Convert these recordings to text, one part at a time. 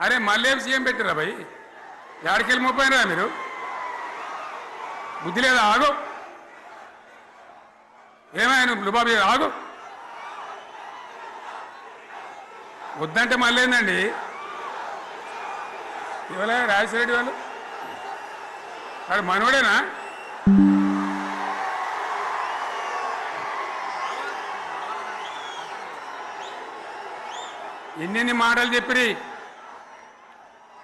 అరే మళ్ళీ సీఎం పెట్టిరా భయ్? ఎక్కడికెళ్ళి మోపోయినరా మీరు? బుద్ధి లేదా? ఆగు. ఏమైనా లుబాబీ ఆగు. వద్దంటే మళ్ళీ ఏందండి? ఇవాళ రాజశేఖరెడ్డి వాళ్ళు? వాడు మనోడేనా ఎన్నెన్ని మాటలు చెప్పిరి?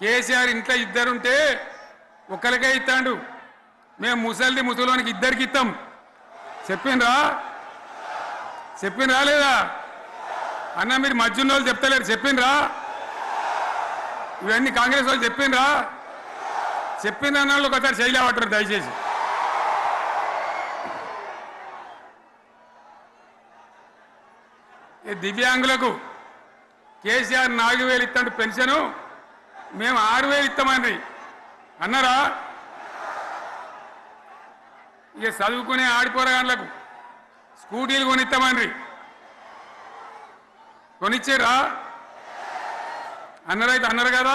కేసీఆర్ ఇంట్లో ఇద్దరుంటే ఒకరికే ఇస్తాడు. మేము ముసలిది ముసలోనికి ఇద్దరికి ఇస్తాం చెప్పిండ్రా? చెప్పిండ్రా లేదా? అన్న మీరు మధ్యన వాళ్ళు చెప్తలేరు. చెప్పిండ్రా? ఇవన్నీ కాంగ్రెస్ వాళ్ళు చెప్పిండ్రా? చెప్పిన అన్న వాళ్ళు ఒకసారి చేయలేవటారు దయచేసి. దివ్యాంగులకు కేసీఆర్ నాలుగు వేలు ఇస్తాడు పెన్షను. మేము ఆరు వేలు ఇస్తామండి. అన్నారా? ఇక చదువుకునే ఆడిపోరగాళ్ళకు స్కూటీలు కొనిస్తామండ్రి కొనిచ్చారా? అన్నరైతే అన్నారు కదా?